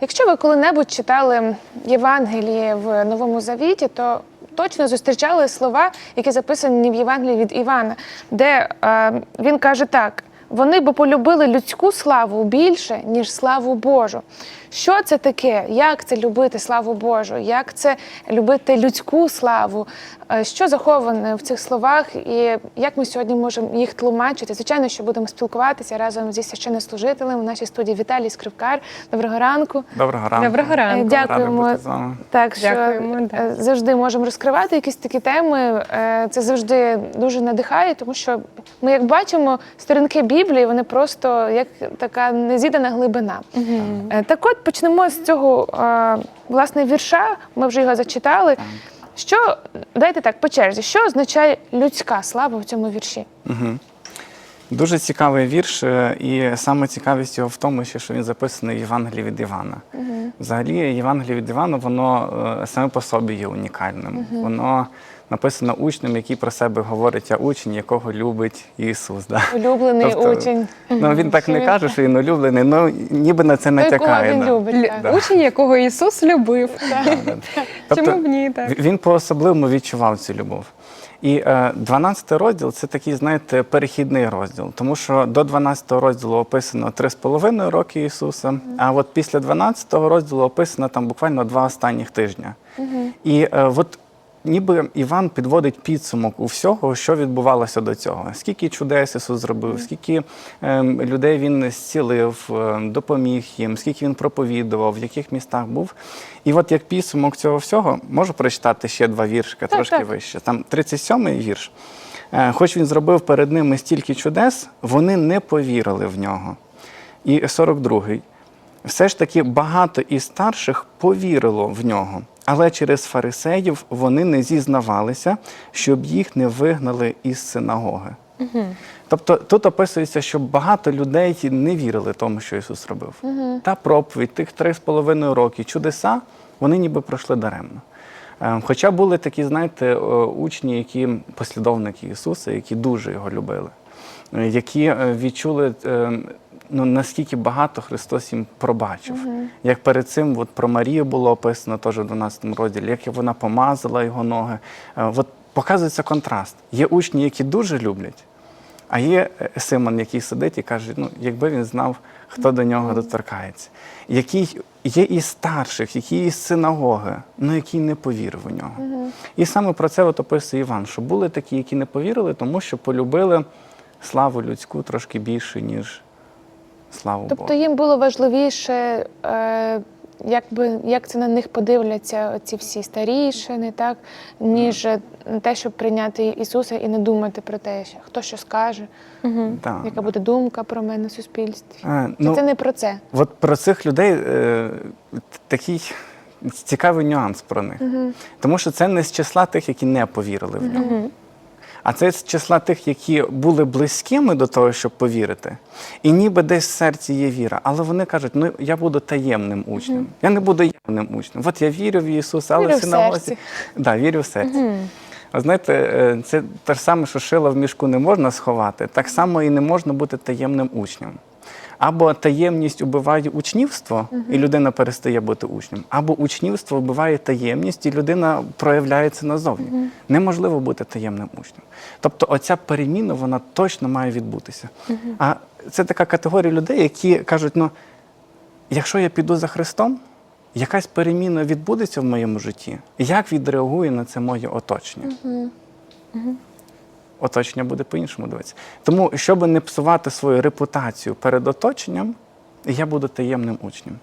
Якщо ви коли-небудь читали Євангеліє в Новому Завіті, то точно зустрічали слова, які записані в Євангелії від Івана, де е, він каже так: вони бо полюбили людську славу більше, ніж славу Божу. Що це таке? Як це любити славу Божу? Як це любити людську славу? Е, Що заховане в цих словах, і як ми сьогодні можемо їх тлумачити? Звичайно, що будемо спілкуватися разом зі священнослужителем у нашій студії Віталій Скрипкар. Доброго ранку. Доброго ранку. Доброго ранку. Дякуємо. Бути з вами. Так, що Дякуємо, да. е, завжди можемо розкривати якісь такі теми. Е, Це завжди дуже надихає, тому що ми, як бачимо, сторінки Біблії, вони просто як така незідана глибина. Е, Так от почнемо з цього власне вірша. Ми вже його зачитали. Що дайте так по черзі, що означає людська слава в цьому вірші? Дуже цікавий вірш, е, і саме цікавість його в тому, що він записаний в Євангелії від Івана. Взагалі, Євангеліє від Івана, воно е, саме по собі є унікальним. Воно написано учнем, який про себе говорить, я учень, якого любить Ісус. Да. Улюблений Тобто, учень. Ну, він так не каже, що він улюблений, ну ніби на це кого натякає. він да. любить. Лю- так. Учень, якого Ісус любив. Тобто, Чому б ні? Так. Він по-особливому відчував цю любов. І е, 12 розділ це такий, знаєте, перехідний розділ, тому що до 12 розділу описано 3,5 роки Ісуса, а от після 12 розділу описано там буквально два останніх тижня. І е, от ніби Іван підводить підсумок у всього, що відбувалося до цього. Скільки чудес Ісус зробив, скільки е, людей він зцілив, е, допоміг їм, скільки він проповідував, в яких містах був. І от як підсумок цього всього, можу прочитати ще два віршика, трошки так. вище. Там 37-й вірш. Е, Хоч він зробив перед ними стільки чудес, вони не повірили в нього. І 42-й. Все ж таки багато із старших повірило в нього, але через фарисеїв вони не зізнавалися, щоб їх не вигнали із синагоги. Тобто тут описується, що багато людей не вірили тому, що Ісус робив. Та проповідь, тих три з половиною роки, чудеса, вони ніби пройшли даремно. Е, Хоча були такі, знаєте, е, учні, які послідовники Ісуса, які дуже його любили, е, які е, відчули. Ну, наскільки багато Христос їм пробачив. Як перед цим от про Марію було описано теж в 12 розділі, як вона помазала його ноги. Е, От показується контраст. Є учні, які дуже люблять, а є е, Симон, який сидить і каже: ну, якби він знав, хто до нього доторкається. Який є і старших, які із синагоги, ну який не повірив у нього. І саме про це от описує Іван, що були такі, які не повірили, тому що полюбили славу людську трошки більше, ніж славу Тобто Богу. їм було важливіше, е, якби, як це на них подивляться ці всі старішини, так, ніж е, те, щоб прийняти Ісуса і не думати про те, що хто що скаже, Так. яка буде думка про мене в суспільстві. Е, Чи ну, це не про це? От про цих людей е, такий цікавий нюанс про них. Тому що це не з числа тих, які не повірили в нього. А це з числа тих, які були близькими до того, щоб повірити, і ніби десь в серці є віра. Але вони кажуть, ну я буду таємним учнем. Я не буду явним учнем. От я вірю в Ісуса, але все на осі. Да, вірю в серці. А знаєте, е, це те ж саме, що шила в мішку не можна сховати, так само і не можна бути таємним учнем. Або таємність убиває учнівство, і людина перестає бути учнем, або учнівство вбиває таємність, і людина проявляється назовні. Неможливо бути таємним учнем. Тобто, оця переміна вона точно має відбутися. А це така категорія людей, які кажуть: ну, якщо я піду за Христом, якась переміна відбудеться в моєму житті. Як відреагує на це моє оточення? Оточення буде по-іншому дивитися. Тому, щоб не псувати свою репутацію перед оточенням, я буду таємним учнем.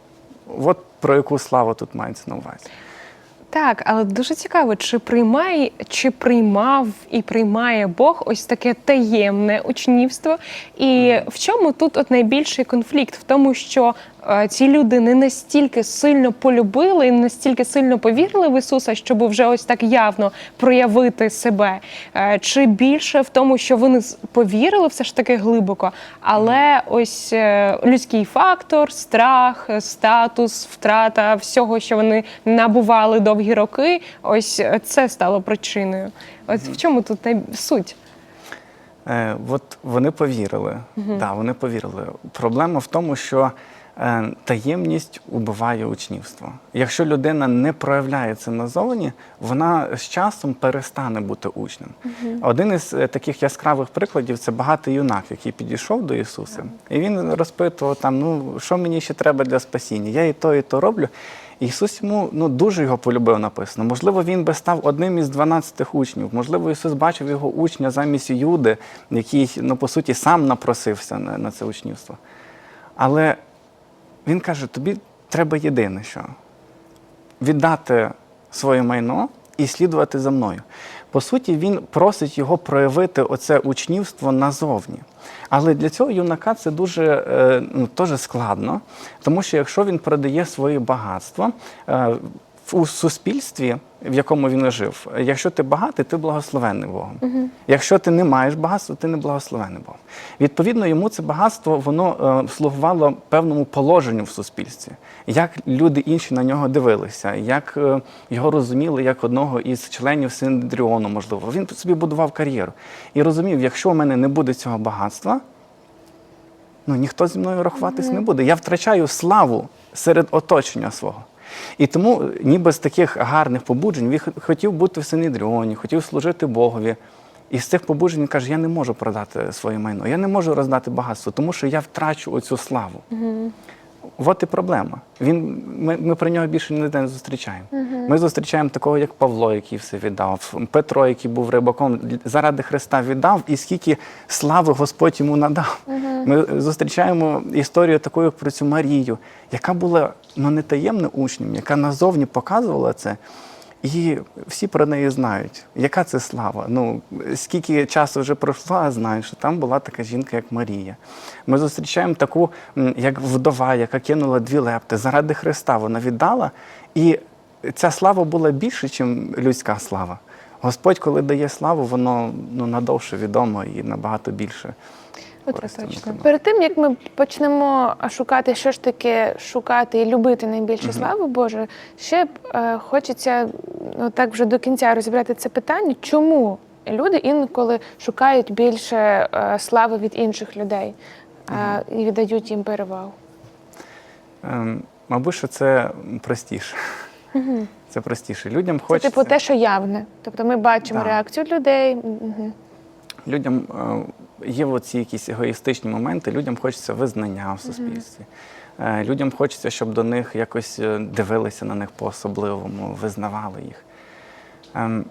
От про яку славу тут мається на увазі. Так, але дуже цікаво, чи приймає, чи приймав і приймає Бог ось таке таємне учнівство. І в чому тут от найбільший конфлікт? В тому, що е, ці люди не настільки сильно полюбили, і не настільки сильно повірили в Ісуса, щоб вже ось так явно проявити себе. Е, чи більше в тому, що вони повірили все ж таки глибоко, але ось е, людський фактор, страх, е, статус, втрата всього, що вони набували довгі роки, ось е, це стало причиною. От в чому тут суть? Е, от вони повірили. Да, вони повірили. Проблема в тому, що е, таємність убиває учнівство. Якщо людина не проявляє це назовні, вона з часом перестане бути учнем. Один із е, таких яскравих прикладів це багатий юнак, який підійшов до Ісуса, і він розпитував там: ну що мені ще треба для спасіння? Я і то, і то роблю. Ісус йому ну, дуже його полюбив написано. Можливо, він би став одним із 12 учнів. Можливо, Ісус бачив його учня замість Юди, який, ну, по суті, сам напросився на, на це учнівство. Але він каже: тобі треба єдине, що віддати своє майно і слідувати за мною. По суті, він просить його проявити оце учнівство назовні. Але для цього юнака це дуже е, ну, складно, тому що якщо він продає своє багатство е, у суспільстві, в якому він жив, якщо ти багатий, ти благословенний Богом. Якщо ти не маєш багатства, ти не благословенний Богом. Відповідно, йому це багатство воно е, слугувало певному положенню в суспільстві, як люди інші на нього дивилися, як е, його розуміли як одного із членів Синдріону, можливо. Він собі будував кар'єру і розумів, якщо в мене не буде цього багатства, ну ніхто зі мною рахуватись не буде. Я втрачаю славу серед оточення свого. І тому, е, ніби з таких гарних побуджень, він хотів бути в Синедріоні, хотів служити Богові. І з цих побуджень він каже: я не можу продати своє майно, я не можу роздати багатство, тому що я втрачу оцю славу. От і проблема. Він, ми, ми про нього більше ніде не зустрічаємо. Ми зустрічаємо такого, як Павло, який все віддав, Петро, який був рибаком, заради Христа віддав, і скільки слави Господь йому надав. Ми зустрічаємо історію таку, як про цю Марію, яка була ну, не таємним учнем, яка назовні показувала це. І всі про неї знають, яка це слава. Ну скільки часу вже пройшло, а знають, що там була така жінка, як Марія. Ми зустрічаємо таку, як вдова, яка кинула дві лепти. Заради Христа вона віддала, і ця слава була більше, ніж людська слава. Господь, коли дає славу, воно ну, надовше відомо і набагато більше. Це точно. Перед тим як ми почнемо шукати, що ж таке шукати і любити найбільше слави Божої, ще б е, хочеться ну, так вже до кінця розібрати це питання, чому люди інколи шукають більше е, слави від інших людей е, і віддають їм перевагу. Ем, мабуть, що це простіше. Це простіше. Людям Це типу те, що явне. Тобто ми бачимо Так. реакцію людей. Мгм. людям е, є оці якісь егоїстичні моменти, людям хочеться визнання в суспільстві. Е, Людям хочеться, щоб до них якось е, дивилися на них по-особливому, визнавали їх. Ем,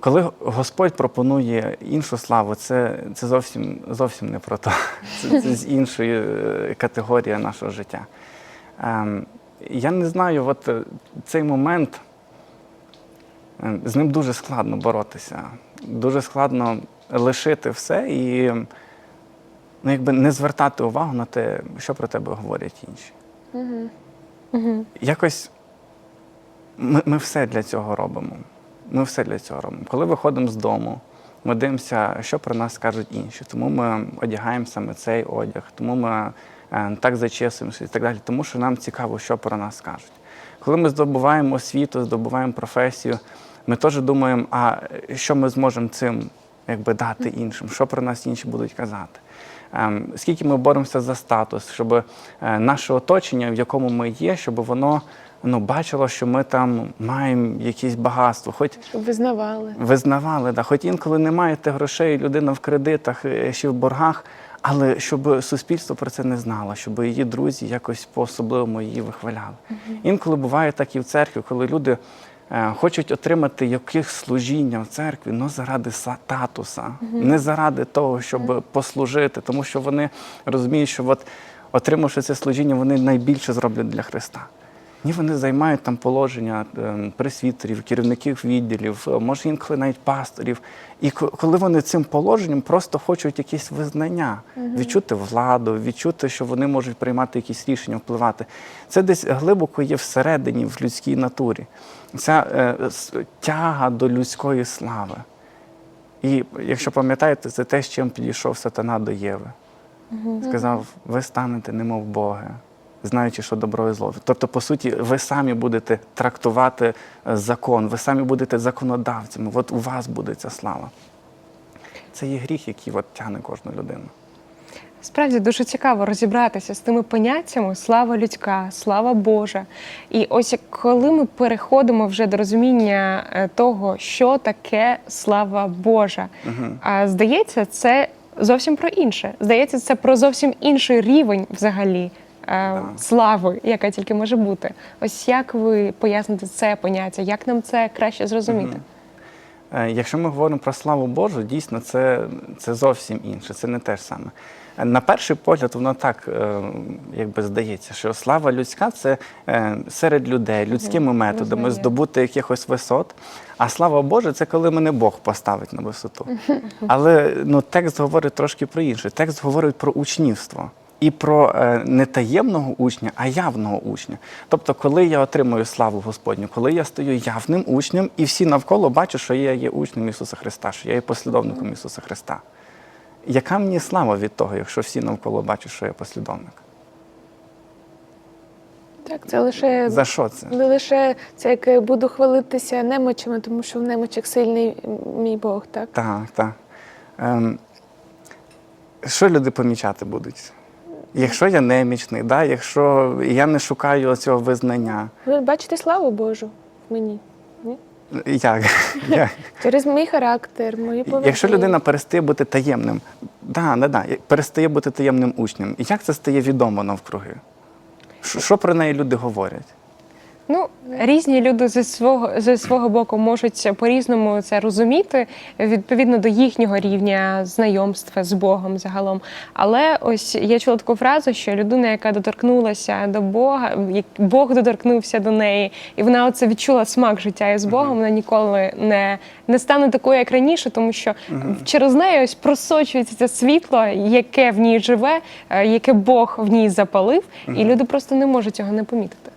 Коли Господь пропонує іншу славу, це, це зовсім, зовсім не про то. Це, це з іншої е, категорії нашого життя. Ем, Я не знаю, от цей момент. Е, З ним дуже складно боротися. Дуже складно лишити все і ну, якби не звертати увагу на те, що про тебе говорять інші. Якось ми, ми все для цього робимо. Ми все для цього робимо. Коли виходимо з дому, ми дивимося, що про нас скажуть інші. Тому ми одягаємо саме цей одяг, тому ми е, так зачесуємося і так далі, тому що нам цікаво, що про нас скажуть. Коли ми здобуваємо освіту, здобуваємо професію, ми теж думаємо, а що ми зможемо цим якби, дати іншим, що про нас інші будуть казати. Ем, Скільки ми боремося за статус, щоб е, наше оточення, в якому ми є, щоб воно ну, бачило, що ми там маємо якесь багатство, хоч Щоб визнавали. визнавали, да, хоч інколи не маєте грошей, людина в кредитах е, ще в боргах, але щоб суспільство про це не знало, щоб її друзі якось по-особливому її вихваляли. Інколи буває так і в церкві, коли люди е, хочуть отримати яких служіння в церкві, але заради са- статуса, не заради того, щоб послужити, тому що вони розуміють, що от, отримавши це служіння, вони найбільше зроблять для Христа. Ні, вони займають там положення ем, пресвітерів, керівників відділів, е, може інколи навіть пасторів. І коли вони цим положенням просто хочуть якесь визнання, відчути владу, відчути, що вони можуть приймати якісь рішення, впливати. Це десь глибоко є всередині, в людській натурі. Ця е, тяга до людської слави. І якщо пам'ятаєте, це те, з чим підійшов сатана до Єви. Сказав: ви станете немов Боги, знаючи, що добро і зло. Тобто, по суті, ви самі будете трактувати е, закон, ви самі будете законодавцями. От у вас буде ця слава. Це є гріх, який от тягне кожну людину. Справді дуже цікаво розібратися з тими поняттями слава людська, слава Божа. І ось коли ми переходимо вже до розуміння е, того, що таке слава Божа, а здається, це зовсім про інше. Здається, це про зовсім інший рівень взагалі. Е, Слави, яка тільки може бути. Ось як ви поясните це поняття, як нам це краще зрозуміти? Е, Якщо ми говоримо про славу Божу, дійсно це, це зовсім інше, це не те ж саме. Е, На перший погляд, воно так якби здається, що слава людська це серед людей, людськими методами, здобути якихось висот. А слава Божа це коли мене Бог поставить на висоту. Але ну, текст говорить трошки про інше. Текст говорить про учнівство. І про е, не таємного учня, а явного учня. Тобто, коли я отримую славу Господню, коли я стаю явним учнем, і всі навколо бачать, що я є учнем Ісуса Христа, що я є послідовником Ісуса Христа. Яка мені слава від того, якщо всі навколо бачать, що я послідовник? Так, це лише За що це? не лише це як буду хвалитися немочами, тому що в немочах сильний мій Бог, так? Так, так. Ем, що люди помічати будуть? Якщо я немічний, да? якщо я не шукаю цього визнання, Ви бачите славу Божу в мені. Ні? як? як? Через мій характер, мої поведінки. Якщо людина перестає бути таємним, да, да, да, перестає бути таємним учнем, як це стає відомо навкруги? Що що про неї люди говорять? Ну, різні люди зі свого зі свого боку можуть по-різному це розуміти відповідно до їхнього рівня знайомства з Богом загалом. Але ось я чула таку фразу, що людина, яка доторкнулася до Бога, як Бог доторкнувся до неї, і вона оце відчула смак життя із Богом, вона ніколи не, не стане такою, як раніше, тому що через неї ось просочується це світло, яке в ній живе, е, яке Бог в ній запалив, і люди просто не можуть цього не помітити.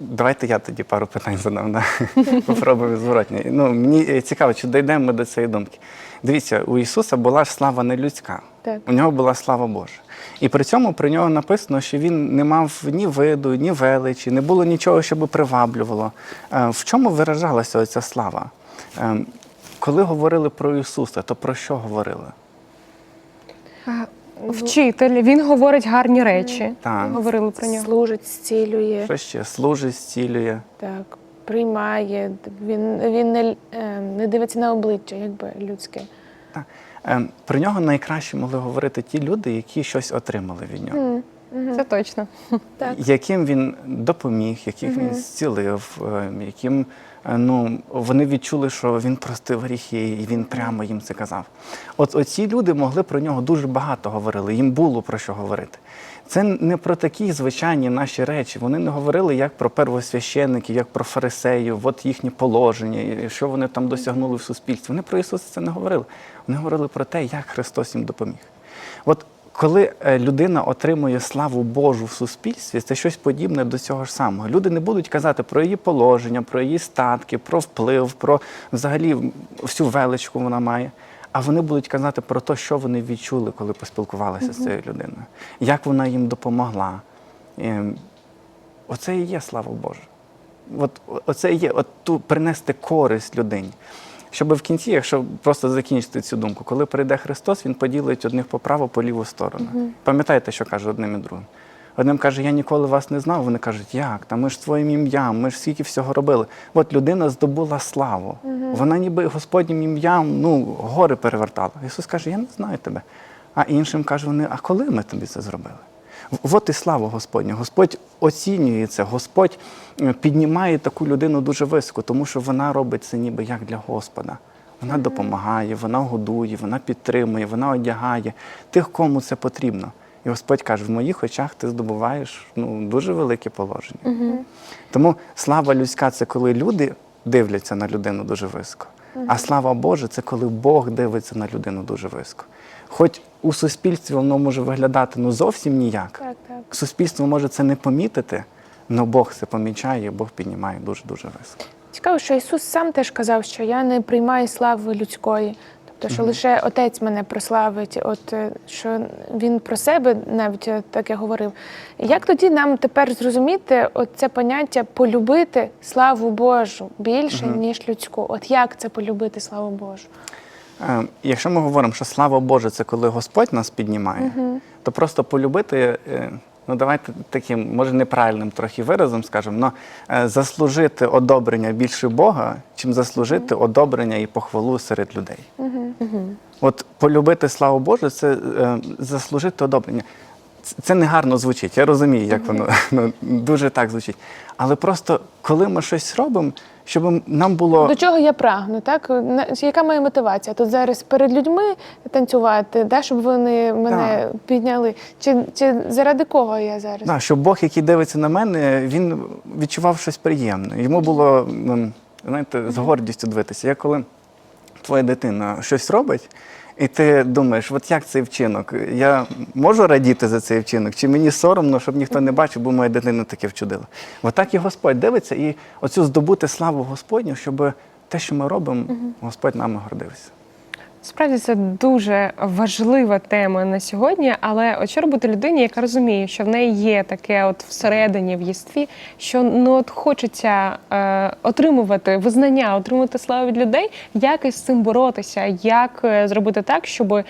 Давайте я тоді пару питань задам. Да? Попробую зворотні. Ну, мені е, цікаво, чи дійдемо ми до цієї думки. Дивіться, у Ісуса була ж слава не людська, Так. у нього була слава Божа. І при цьому про нього написано, що він не мав ні виду, ні величі, не було нічого, що би приваблювало. Е, В чому виражалася ця слава? Е, Коли говорили про Ісуса, то про що говорили? Вчитель, він говорить гарні речі. Так. Ми говорили про нього. служить, зцілює, Що ще? Служить, зцілює. так, приймає. Він, він не, е, не дивиться на обличчя, якби людське. Так. Ем, Про нього найкраще могли говорити ті люди, які щось отримали від нього. Це точно. Так. яким він допоміг, яких він зцілив, е, яким е, ну, вони відчули, що він простив гріхи, і він прямо їм це казав. От оці люди могли про нього дуже багато говорили, їм було про що говорити. Це не про такі звичайні наші речі. Вони не говорили як про первосвященників, як про фарисеїв, от їхнє положення, що вони там досягнули в суспільстві. Вони про Ісуса це не говорили. Вони говорили про те, як Христос їм допоміг. От коли е, людина отримує славу Божу в суспільстві, це щось подібне до цього ж самого. Люди не будуть казати про її положення, про її статки, про вплив, про взагалі всю величку вона має. А вони будуть казати про те, що вони відчули, коли поспілкувалися з цією людиною, як вона їм допомогла. Ем, Оце і є слава Божа. От, оце і є от ту принести користь людині. Щоб в кінці, якщо просто закінчити цю думку, коли прийде Христос, Він поділить одних по праву, по ліву сторону. Пам'ятаєте, що каже одним і другим? Одним каже, я ніколи вас не знав. Вони кажуть, як? Та ми ж своїм ім'ям, ми ж скільки всього робили. От людина здобула славу. Вона ніби Господнім ім'ям ну, гори перевертала. Ісус каже, я не знаю тебе. А іншим каже, вони, а коли ми тобі це зробили? От і слава Господня. Господь оцінює це, Господь е, піднімає таку людину дуже високо, тому що вона робить це ніби як для Господа. Вона допомагає, вона годує, вона підтримує, вона одягає тих, кому це потрібно. І Господь каже: в моїх очах ти здобуваєш ну, дуже велике положення. Тому слава людська це коли люди дивляться на людину дуже високо. А слава Божа це коли Бог дивиться на людину дуже високо. Хоч у суспільстві воно може виглядати ну, зовсім ніяк. Так, так. Суспільство може це не помітити, але Бог це помічає, Бог піднімає дуже-дуже високо. Цікаво, що Ісус сам теж казав, що я не приймаю слави людської. Тобто, що лише Отець мене прославить, от е, що він про себе навіть е, таке говорив. Як тоді нам тепер зрозуміти от це поняття полюбити славу Божу більше, ніж людську? От як це полюбити славу Божу? Е, Якщо ми говоримо, що слава Божа, це коли Господь нас піднімає, то просто полюбити, е, ну давайте таким, може, неправильним трохи виразом скажемо, але заслужити одобрення більше Бога, чим заслужити одобрення і похвалу серед людей. От полюбити славу Божу це е, заслужити одобрення. Це- Це не гарно звучить. Я розумію, як воно ну, дуже так звучить. Але просто коли ми щось робимо, щоб нам було До чого я прагну, так? Яка моя мотивація? Тут зараз перед людьми танцювати, да, щоб вони мене підняли. Чи, чи заради кого я зараз? Да, щоб Бог, який дивиться на мене, він відчував щось приємне. Йому було знаєте, з гордістю дивитися. Як коли твоя дитина щось робить, і ти думаєш, от як цей вчинок? Я можу радіти за цей вчинок? Чи мені соромно, щоб ніхто не бачив, бо моя дитина таке вчудила? Отак і Господь дивиться, і оцю здобути славу Господню, щоб те, що ми робимо, Господь нами гордився. Справді це дуже важлива тема на сьогодні. Але от що робити людині, яка розуміє, що в неї є таке, от всередині в єстві, що ну от хочеться е, отримувати визнання, отримувати славу від людей, як із цим боротися, як е, зробити так, щоб е,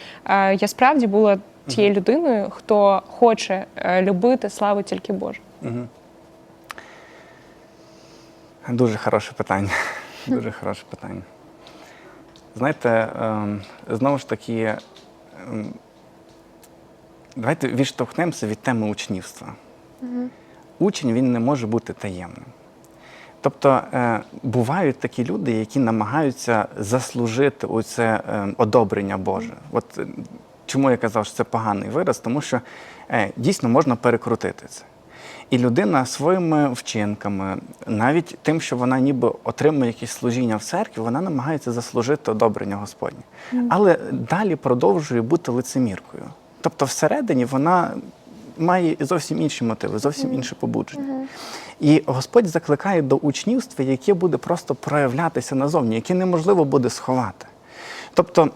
я справді була тією людиною, хто хоче е, любити славу тільки Божу. Дуже хороше питання. Дуже хороше питання. Знаєте, ем, знову ж таки, ем, давайте відштовхнемося від теми учнівства. Учень він не може бути таємним. Тобто е, бувають такі люди, які намагаються заслужити оце е, одобрення Боже. От чому я казав, що це поганий вираз, тому що е, дійсно можна перекрутити це. І людина своїми вчинками, навіть тим, що вона ніби отримує якесь служіння в церкві, вона намагається заслужити одобрення Господнє. Але далі продовжує бути лицеміркою. Тобто, всередині вона має зовсім інші мотиви, зовсім інше побудження. І Господь закликає до учнівства, яке буде просто проявлятися назовні, яке неможливо буде сховати. Тобто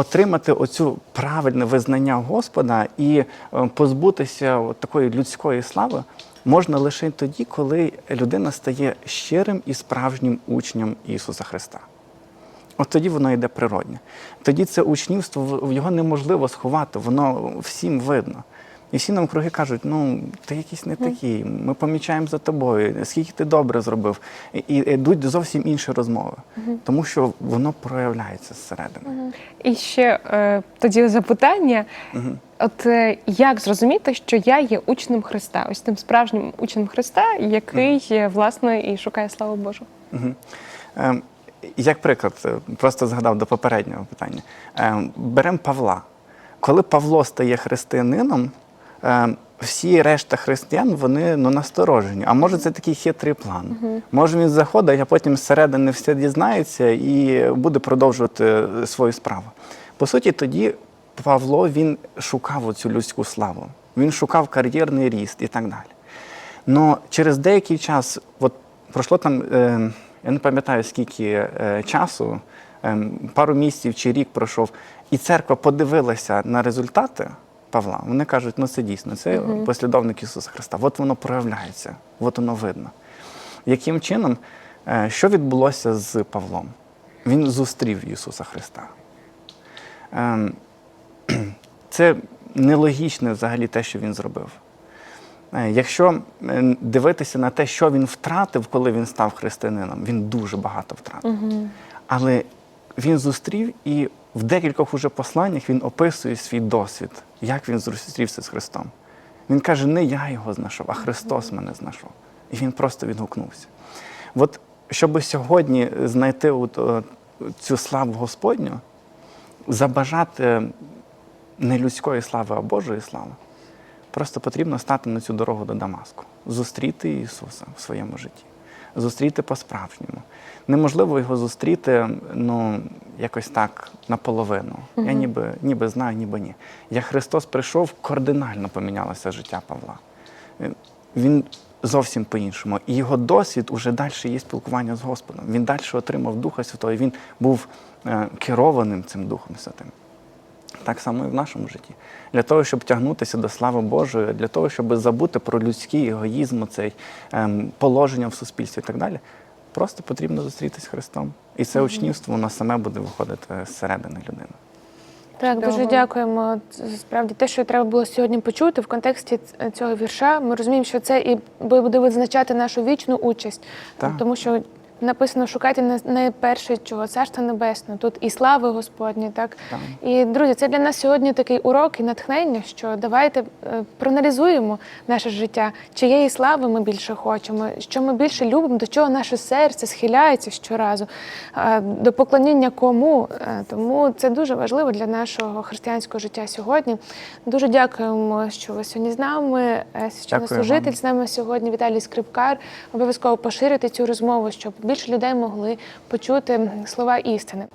отримати оцю правильне визнання Господа і е, позбутися такої людської слави можна лише тоді, коли людина стає щирим і справжнім учнем Ісуса Христа. От тоді воно йде природне. Тоді це учнівство його неможливо сховати, воно всім видно. І всі нам круги кажуть, ну ти якийсь не такий, ми помічаємо за тобою, скільки ти добре зробив. І йдуть зовсім інші розмови, тому що воно проявляється зсередини. І ще е, тоді запитання: от е, як зрозуміти, що я є учнем Христа, ось тим справжнім учнем Христа, який е, власне і шукає славу Божу? Мгм. Ем, Як приклад, е, просто згадав до попереднього питання. Ем, Беремо Павла. Коли Павло стає християнином, всі решта християн вони ну, насторожені. А може це такий хитрий план. Може він заходить, а потім зсередини все дізнається і буде продовжувати е, свою справу. По суті, тоді Павло він шукав оцю людську славу. Він шукав кар'єрний ріст і так далі. Но через деякий час, от пройшло там, е, я не пам'ятаю скільки е, часу, е, пару місяців чи рік пройшов, і церква подивилася на результати Павла. Вони кажуть, ну це дійсно, це послідовник Ісуса Христа. От воно проявляється, от воно видно. Яким чином, е, що відбулося з Павлом? Він зустрів Ісуса Христа. Ем, Це нелогічне взагалі те, що він зробив. Е, Якщо дивитися на те, що він втратив, коли він став християнином, він дуже багато втратив. Але він зустрів і в декількох уже посланнях він описує свій досвід, як він зустрівся з Христом. Він каже, не я його знайшов, а Христос мене знайшов. І він просто відгукнувся. От щоб сьогодні знайти от, е, цю славу Господню, забажати не людської слави, а Божої слави, просто потрібно стати на цю дорогу до Дамаску, зустріти Ісуса в своєму житті, зустріти по-справжньому. Неможливо його зустріти ну, якось так наполовину. Я ніби, ніби знаю, ніби ні. Як Христос прийшов, кардинально помінялося життя Павла. Він- зовсім по-іншому. І його досвід уже далі є спілкування з Господом. Він далі отримав Духа Святого, і він був е, керованим цим Духом Святим. Так само і в нашому житті. Для того, щоб тягнутися до слави Божої, для того, щоб забути про людський егоїзм, цей ем, положення в суспільстві і так далі, просто потрібно зустрітися з Христом. І це учнівство воно саме буде виходити зсередини людини. Так, Чудово. дуже дякуємо. Справді те, що треба було сьогодні почути в контексті цього вірша. Ми розуміємо, що це і буде визначати нашу вічну участь, Так. тому що написано шукайте не- найперше чого царство небесне. Тут і слави Господні, так Так. і друзі, це для нас сьогодні такий урок і натхнення, що давайте е, проаналізуємо наше життя, чиєї слави ми більше хочемо, що ми більше любимо, до чого наше серце схиляється щоразу, е, до поклоніння кому. Е, Тому це дуже важливо для нашого християнського життя сьогодні. Дуже дякуємо, що ви сьогодні з нами. Е, Священнослужитель вам. з нами сьогодні Віталій Скрипкар. Обов'язково поширити цю розмову, щоб більше людей могли почути слова істини.